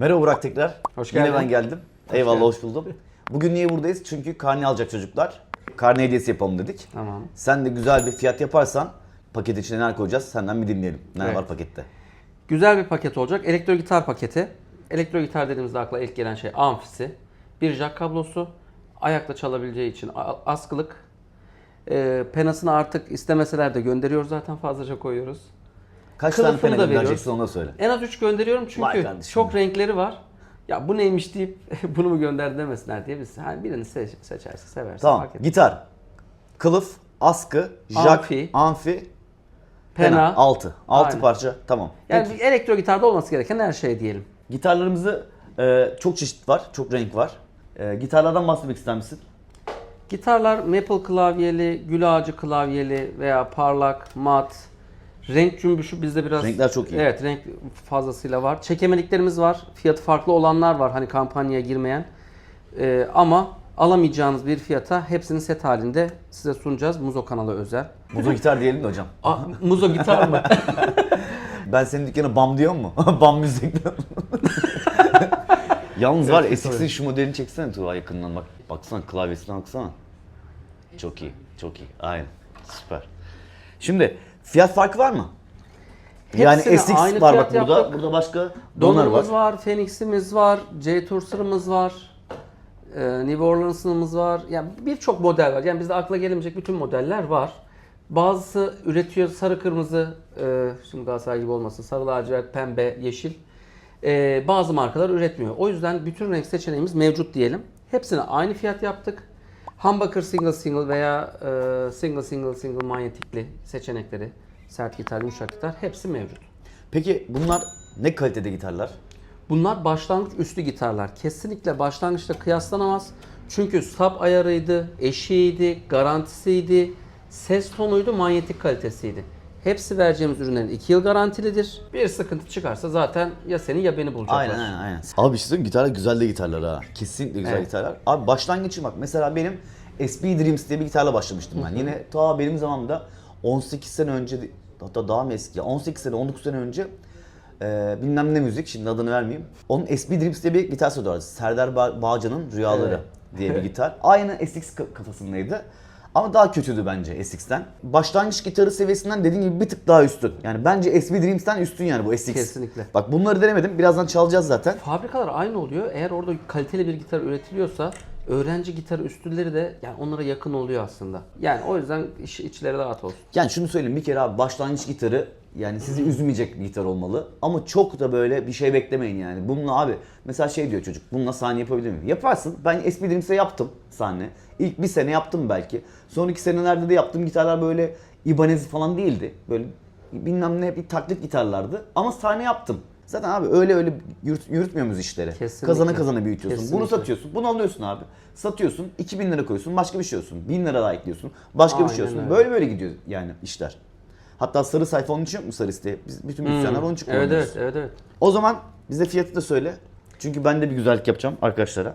Merhaba Burak tekrar. Hoş Yine geldin. ben geldim. Eyvallah geldin. hoş buldum. Bugün niye buradayız? Çünkü karne alacak çocuklar. Karne hediyesi yapalım dedik. Tamam. Sen de güzel bir fiyat yaparsan paket içine neler koyacağız senden bir dinleyelim. Neler Evet. var pakette? Güzel bir paket olacak. Elektro gitar paketi. Elektro gitar dediğimizde akla ilk gelen şey amfisi, bir jack kablosu, ayakta çalabileceği için askılık. Ee, penasını artık istemeseler de gönderiyoruz zaten fazlaca koyuyoruz. Kaç tane Kılıfını da veriyoruz. göndereceksin onu da söyle. En az 3 gönderiyorum Vay çünkü kardeşim. çok renkleri var. Ya bu neymiş deyip bunu mu gönderdi demesinler diye biz hani birini seç, seçerse severse Tamam. fark etmez. Gitar, kılıf, askı, jack, Amfi. amfi, pena. Pena. 6. 6 Aynen. parça. Tamam. Yani bir elektro gitarda olması gereken her şey diyelim. gitarlarımızı e, çok çeşit var, çok renk var. E, gitarlardan bahsetmek ister misin? Gitarlar maple klavyeli, gül ağacı klavyeli veya parlak, mat, renk cümbüşü bizde biraz... Renkler çok iyi. Evet renk fazlasıyla var. Çekemeliklerimiz var. Fiyatı farklı olanlar var hani kampanyaya girmeyen. Ee, ama alamayacağınız bir fiyata hepsini set halinde size sunacağız. Muzo kanalı özel. Muzo gitar diyelim de hocam. Aa, Muzo gitar mı? Ben senin dükkana BAM diyor mu? BAM müzik. Yalnız var SX'in şu modelini çeksene Tuğba yakından bak. Baksana klavyesine baksana. Çok iyi, çok iyi. Aynen. Süper. Şimdi fiyat farkı var mı? yani Hepsine SX aynı var bak burada. yaptık. Burada başka Donlarımız var. var, Phoenix'imiz var, J-Tourser'ımız var, e, New Orleans'ımız var. Yani birçok model var. Yani bizde akla gelebilecek bütün modeller var. Bazısı üretiyor sarı kırmızı, e, şimdi Galatasaray gibi olmasın, sarı lacivert, pembe, yeşil. E, bazı markalar üretmiyor. O yüzden bütün renk seçeneğimiz mevcut diyelim. Hepsine aynı fiyat yaptık. Humbucker single single veya e, single single single manyetikli seçenekleri, sert gitar, yumuşak gitar hepsi mevcut. Peki bunlar ne kalitede gitarlar? Bunlar başlangıç üstü gitarlar. Kesinlikle başlangıçta kıyaslanamaz. Çünkü sap ayarıydı, eşiğiydi, garantisiydi, ses tonuydu, manyetik kalitesiydi. Hepsi vereceğimiz ürünlerin 2 yıl garantilidir. Bir sıkıntı çıkarsa zaten ya seni ya beni bulacaklar. Aynen aynen aynen. Abi bir şey söyleyeyim gitarlar güzel de gitarlar ha. Kesinlikle güzel Evet. gitarlar. Abi başlangıcı bak mesela benim SP Dreams diye bir gitarla başlamıştım ben. Yine ta benim zamanımda 18 sene önce hatta daha mı eski 18 sene 19 sene önce e, bilmem ne müzik şimdi adını vermeyeyim. Onun SP Dreams diye bir gitar soruyordu. Serdar Ba- Bağcan'ın Rüyaları diye bir gitar. Aynı SX ka- kafasındaydı. Ama daha kötüydü bence SX'ten. Başlangıç gitarı seviyesinden dediğim gibi bir tık daha üstün. Yani bence SP Dreams'ten üstün yani bu SX. Kesinlikle. Bak bunları denemedim. Birazdan çalacağız zaten. Fabrikalar aynı oluyor. Eğer orada kaliteli bir gitar üretiliyorsa öğrenci gitarı üstüleri de yani onlara yakın oluyor aslında. Yani o yüzden iş, içleri rahat olsun. Yani şunu söyleyeyim bir kere abi başlangıç gitarı yani sizi üzmeyecek bir gitar olmalı. Ama çok da böyle bir şey beklemeyin yani. Bununla abi mesela şey diyor çocuk bununla sahne yapabilir miyim? Yaparsın. Ben SP Dreams'e yaptım sahne. İlk bir sene yaptım belki. Sonraki senelerde de yaptığım gitarlar böyle Ibanez falan değildi. Böyle bilmem ne bir taklit gitarlardı. Ama sahne yaptım. Zaten abi öyle öyle yürüt, yürütmüyor muyuz işleri? Kesinlikle. Kazana kazana büyütüyorsun. Bunu Kesinlikle. satıyorsun. Bunu alıyorsun abi. Satıyorsun. 2000 lira koyuyorsun. Başka bir şey olsun. 1000 lira daha ekliyorsun. Başka bir şey Aynen olsun. öyle. Böyle böyle gidiyor yani işler. Hatta sarı sayfa onun için yok mu sarı site? Biz bütün müzisyenler onun için Hmm. Evet kullanıyoruz. evet evet evet. O zaman bize fiyatı da söyle. Çünkü ben de bir güzellik yapacağım arkadaşlara.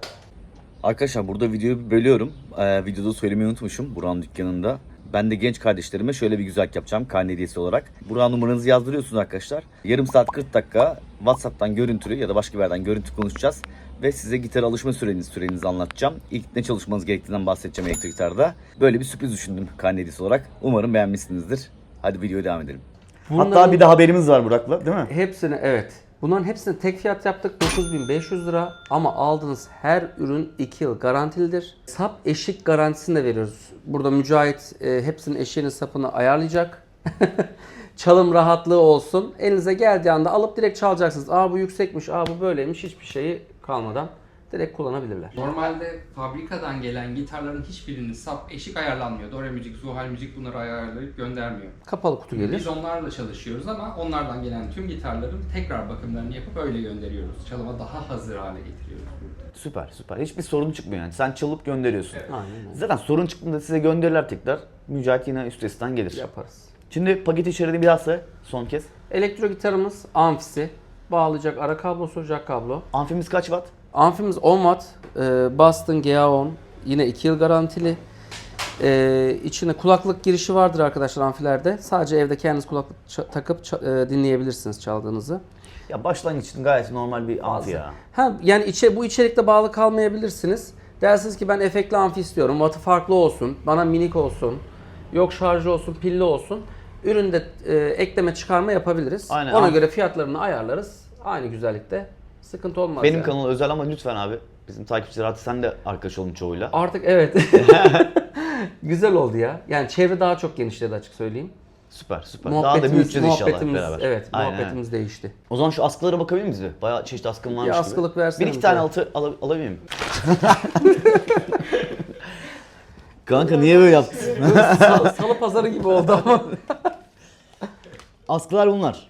Arkadaşlar burada videoyu bölüyorum. Ee, videoda söylemeyi unutmuşum Burak'ın dükkanında. Ben de genç kardeşlerime şöyle bir güzellik yapacağım karne hediyesi olarak. Burak'ın numaranızı yazdırıyorsunuz arkadaşlar. Yarım saat 40 dakika WhatsApp'tan görüntülü ya da başka bir yerden görüntü konuşacağız. Ve size gitar alışma sürenizi, sürenizi anlatacağım. İlk ne çalışmanız gerektiğinden bahsedeceğim elektrik gitarda. Böyle bir sürpriz düşündüm karne hediyesi olarak. Umarım beğenmişsinizdir. Hadi videoya devam edelim. Hatta Bunların- bir de haberimiz var Burak'la değil mi? Hepsini evet. Bunların hepsini tek fiyat yaptık 9500 lira ama aldığınız her ürün 2 yıl garantilidir. Sap eşik garantisini de veriyoruz. Burada Mücahit e, hepsinin eşiğinin sapını ayarlayacak. Çalım rahatlığı olsun. Elinize geldiği anda alıp direkt çalacaksınız. Aa bu yüksekmiş, aa bu böyleymiş hiçbir şeyi kalmadan direkt kullanabilirler. Normalde fabrikadan gelen gitarların hiçbirinin sap eşik ayarlanmıyor. Dore müzik, Zuhal müzik bunları ayarlayıp göndermiyor. Kapalı kutu gelir. Biz onlarla çalışıyoruz ama onlardan gelen tüm gitarların tekrar bakımlarını yapıp öyle gönderiyoruz. Çalıma daha hazır hale getiriyoruz burada. Süper süper. Hiçbir sorun çıkmıyor yani. Sen çalıp gönderiyorsun. Aynen öyle. Zaten sorun çıktığında size gönderirler tekrar. Mücahit yine üstesinden gelir. Yaparız. Şimdi paket içeriğini bir daha söyle son kez. Elektro gitarımız amfisi. Bağlayacak ara kablosu, jack kablo. Amfimiz kaç watt? Amfimiz 10 watt. E, Boston GA10. Yine 2 yıl garantili. E, içine kulaklık girişi vardır arkadaşlar amfilerde. Sadece evde kendiniz kulaklık takıp e, dinleyebilirsiniz çaldığınızı. Ya başlangıç için gayet normal bir amfi ya. Ha yani içe bu içerikte bağlı kalmayabilirsiniz. Dersiniz ki ben efektli amfi istiyorum. Wattı farklı olsun. Bana minik olsun. Yok şarjı olsun, pilli olsun. Üründe e, ekleme çıkarma yapabiliriz. Aynen. Ona Amfi- göre fiyatlarını ayarlarız. Aynı güzellikte. Sıkıntı olmaz Benim yani. kanal özel ama lütfen abi. Bizim takipçiler artık sen de arkadaş olun çoğuyla. Artık evet. Güzel oldu ya. Yani çevre daha çok genişledi açık söyleyeyim. Süper süper. Daha da büyüteceğiz inşallah hep muhabbetimiz, beraber. evet, Aynen, muhabbetimiz değişti. O zaman şu askılara bakabilir miyiz bir? Bayağı çeşitli askım varmış gibi. askılık versene Bir iki bir tane altı al alabilir miyim? Kanka niye böyle yaptın? Salı, salı pazarı gibi oldu ama. Askılar bunlar.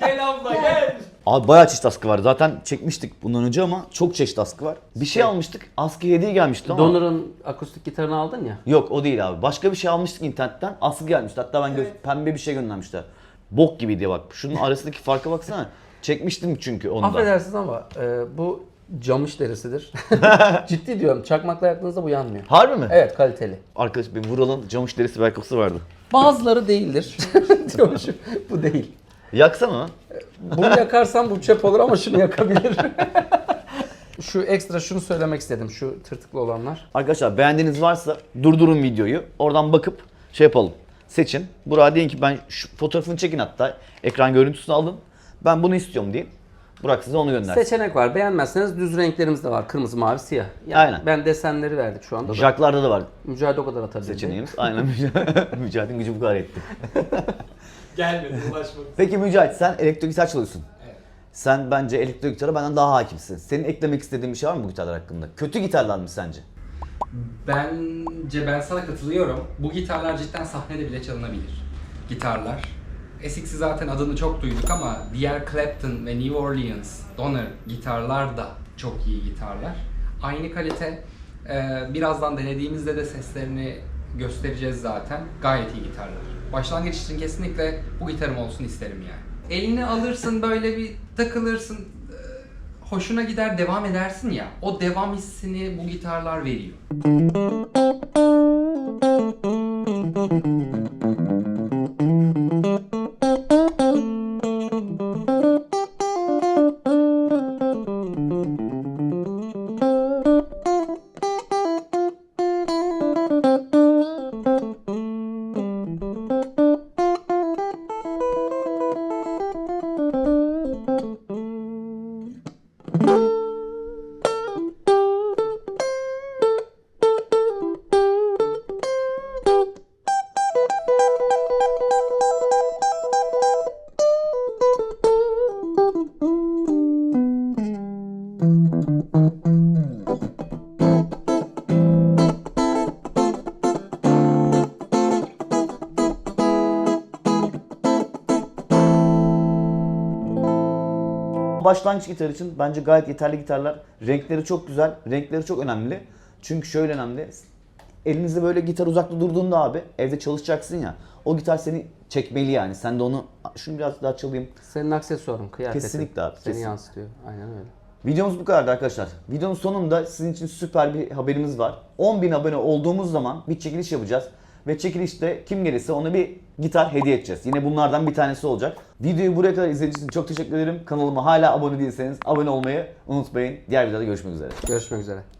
Gel abla gel. Abi bayağı çeşit askı var. Zaten çekmiştik bundan önce ama çok çeşit askı var. Bir şey almıştık. Askı hediye gelmişti ama. Donor'un akustik gitarını aldın ya. Yok o değil abi. Başka bir şey almıştık internetten. Askı gelmişti. Hatta ben gö- pembe bir şey göndermişler. Bok gibiydi bak. Şunun arasındaki farka baksana. Çekmiştim çünkü onu da. Affedersiniz ama e, bu camış derisidir. Ciddi diyorum. Çakmakla yaktığınızda bu yanmıyor. Harbi mi? Evet kaliteli. Arkadaş bir Vural'ın camış derisi belkosu vardı. Bazıları değildir. Diyormuşum. bu değil. Yaksana lan. Bunu yakarsam bu çöp olur ama şunu yakabilir. şu ekstra şunu söylemek istedim. Şu tırtıklı olanlar. Arkadaşlar beğendiğiniz varsa durdurun videoyu. Oradan bakıp şey yapalım. Seçin. Burak'a deyin ki ben şu fotoğrafını çekin hatta. Ekran görüntüsünü alın. Ben bunu istiyorum deyin. Burak size onu göndersin. Seçenek var. Beğenmezseniz düz renklerimiz de var. Kırmızı, mavi, siyah. Yani Aynen. Ben desenleri verdik şu anda. da. Jack'larda da var Mücadele o kadar atabildi. seçeneğimiz. Aynen Mücahit- Mücahit'in gücü bu kadar etti. Gelmedi ulaşmak. Peki Mücahit sen elektro gitar çalıyorsun. Evet. Sen bence elektro gitara benden daha hakimsin. Senin eklemek istediğin bir şey var mı bu gitarlar hakkında? Kötü gitarlar mı sence? Bence ben sana katılıyorum. Bu gitarlar cidden sahnede bile çalınabilir. Gitarlar. Essex'i zaten adını çok duyduk ama diğer Clapton ve New Orleans, Donner gitarlar da çok iyi gitarlar. Aynı kalite. Ee, birazdan denediğimizde de seslerini göstereceğiz zaten. Gayet iyi gitarlar. Başlangıç için kesinlikle bu gitarım olsun isterim yani. Elini alırsın böyle bir takılırsın. ee, Hoşuna gider devam edersin ya. O devam hissini bu gitarlar veriyor. Başlangıç gitar için bence gayet yeterli gitarlar. Renkleri çok güzel. Renkleri çok önemli. Çünkü şöyle önemli. Elinizde böyle gitar uzakta durduğunda abi evde çalışacaksın ya. O gitar seni çekmeli yani. Sen de onu şunu biraz daha çalayım. Senin aksesuarın, kıyafetin. Kesinlikle abi, Seni kesin. yansıtıyor. Aynen öyle. Videomuz bu kadardı arkadaşlar. Videonun sonunda sizin için süper bir haberimiz var. 10.000 abone olduğumuz zaman bir çekiliş yapacağız. Ve çekilişte kim gelirse ona bir gitar hediye edeceğiz. Yine bunlardan bir tanesi olacak. Videoyu buraya kadar izlediğiniz için çok teşekkür ederim. Kanalıma hala abone değilseniz abone olmayı unutmayın. Diğer videoda görüşmek üzere. Görüşmek üzere.